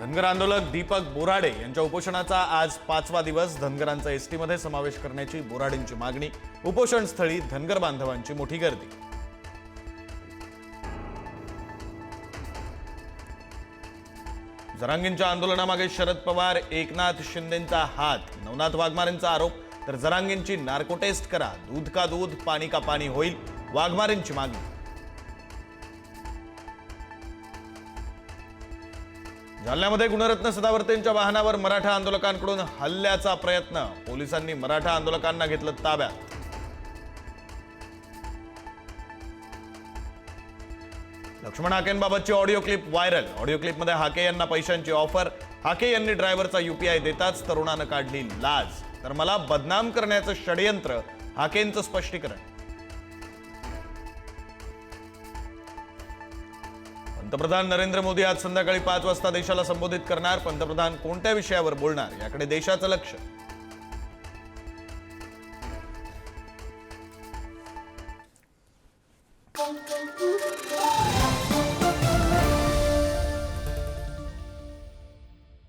धनगर आंदोलक दीपक बोराडे यांच्या उपोषणाचा आज पाचवा दिवस. धनगरांचा एसटीमध्ये समावेश करण्याची बोराडेंची मागणी. उपोषणस्थळी धनगर बांधवांची मोठी गर्दी. जरांगींच्या आंदोलनामागे शरद पवार एकनाथ शिंदेचा हात. नवनाथ वाघमारेंचा आरोप तर जरांगींची नार्को टेस्ट करा. दूध का दूध पाणी का पाणी होईल वाघमारेंची मागणी. जालन्यामध्ये गुणरत्न सदावर्तेंच्या वाहनावर मराठा आंदोलकांकडून हल्ल्याचा प्रयत्न. पोलिसांनी मराठा आंदोलकांना घेतलं ताब्यात. लक्ष्मण हाकेंबाबतची ऑडिओ क्लिप व्हायरल. ऑडिओ क्लिपमध्ये हाके यांना पैशांची ऑफर. हाके यांनी ड्रायव्हरचा युपीआय देताच तरुणानं काढली लाज. तर मला बदनाम करण्याचं षडयंत्र हाकेंचं स्पष्टीकरण. पंतप्रधान नरेंद्र मोदी आज संध्याकाळी पाच वाजता देशाला संबोधित करणार. पंतप्रधान कोणत्या विषयावर बोलणार? याकडे देशाचं लक्ष. Thank you.